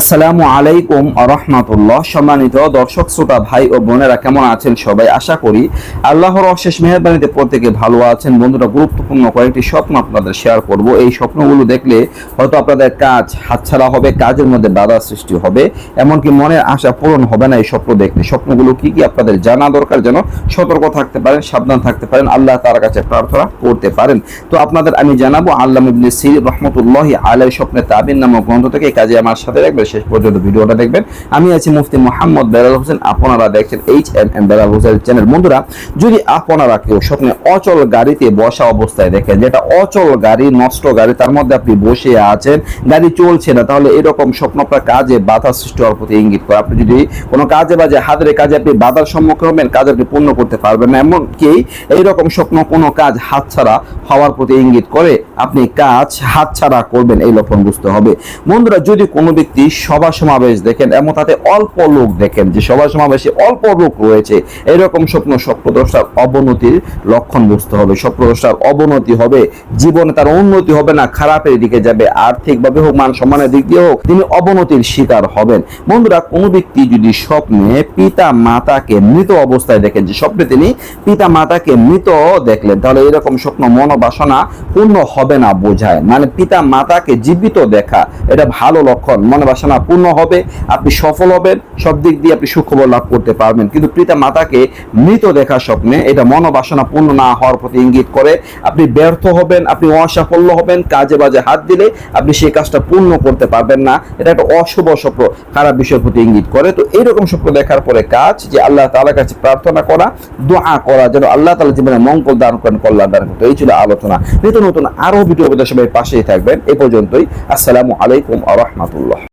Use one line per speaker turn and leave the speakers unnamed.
আসসালামু আলাইকুম রহমতুল্লাহ। সম্মানিত দর্শক, শ্রোতা, ভাই ও বোনেরা কেমন আছেন সবাই? আশা করি আল্লাহর অশেষ মেহরবানিতে প্রত্যেকে ভালো আছেন। বন্ধুরা, গুরুত্বপূর্ণ কয়েকটি স্বপ্ন আপনাদের শেয়ার করব। এই স্বপ্নগুলো দেখলে হয়তো আপনাদের কাজ হাতছাড়া হবে, কাজের মধ্যে বাধা সৃষ্টি হবে, এমনকি মনের আশা পূরণ হবে না এই স্বপ্ন দেখলে। স্বপ্নগুলো কি কি আপনাদের জানা দরকার? যেন সতর্ক থাকতে পারেন, সাবধান থাকতে পারেন, আল্লাহ তার কাছে প্রার্থনা করতে পারেন। তো আপনাদের আমি জানাব আল্লাহ সির রহমতুল্লাহ আলাই স্বপ্নে তাবিন নামক গ্রন্থ থেকে কাজে আমার সাথে রাখবেন শেষ পর্যন্ত ভিডিওটা দেখবেন। আমি আছি মুফতি মোহাম্মদ বেলাল হোসেন, আপনারা দেখছেন H M M Belal Hossain channel বন্ধুরা, যদি আপনারা কেউ স্বপ্নে অচল গাড়িতে বসা অবস্থায় দেখেন, যেটা অচল গাড়ি, নষ্ট গাড়ি, তার মধ্যে আপনি বসে আছেন, গাড়ি চলছে না, তাহলে এরকম স্বপ্ন আপনার কাজে বাধা সৃষ্টি হওয়ার প্রতি ইঙ্গিত করে। আপনি যদি কোনো কাজে বাজে হাতের কাজে আপনি বাধার সম্মুখীন হবেন, কাজ আপনি পূর্ণ করতে পারবেন না। এমনকি এইরকম স্বপ্ন কোনো কাজ হাতছাড়া হওয়ার প্রতি ইঙ্গিত করে আপনি কাজ হাতছাড়া করবেন, এই লক্ষণ বুঝতে হবে। বন্ধুরা, যদি কোনো ব্যক্তি সভা সমাবেশ দেখেন এমন তাতে অল্প লোক দেখেন, যে সভা সমাবেশে অল্প লোক রয়েছে, এরকম স্বপ্ন স্বপ্নদ্রষ্টার অবনতির লক্ষণ বুঝতে হবে। স্বপ্নদ্রষ্টার অবনতি হবে, জীবনে তার উন্নতি হবে না, খারাপের দিকে যাবে, আর্থিকভাবে হোক, মান সম্মানের দিক দিয়ে হোক, তিনি অবনতির শিকার হবেন। বন্ধুরা, কোনো ব্যক্তি যদি স্বপ্নে পিতা মাতাকে মৃত অবস্থায় দেখেন, যে স্বপ্নে তিনি পিতা মাতাকে মৃত দেখলেন, তাহলে এরকম স্বপ্ন মনোবাসনা পূর্ণ হবে না, বোঝায়। মানে পিতা মাতাকে জীবিত দেখা, এটা ভালো লক্ষণ, মনোবাসনা পূর্ণ হবে, আপনি সফল হবেন, সব দিক দিয়ে আপনি সুখবর লাভ করতে পারবেন। কিন্তু পিতা মাতাকে মৃত দেখা স্বপ্নে এটা মনোবাসনা পূর্ণ না হওয়ার প্রতি ইঙ্গিত করে। আপনি ব্যর্থ হবেন, আপনি অসাফল্য হবেন, কাজে বাজে হাত দিলে আপনি সেই কাজটা পূর্ণ করতে পারবেন না। এটা একটা অশুভ স্বপ্ন, খারাপ বিষয়ের প্রতি ইঙ্গিত করে। তো এইরকম স্বপ্ন দেখার পরে কাজ, যে আল্লাহ তাআলার কাছে প্রার্থনা করা, দোয়া করা, যেন আল্লাহ তালা জীবনে মঙ্গল দান করেন, কল্যাণ দান করেন। এই ছিল আলোচনা। নিত্য নতুন আরও ভিডিও সবাই পাশেই থাকবেন। এ পর্যন্তই। আসসালামু আলাইকুম আ রহমতুল্লাহ।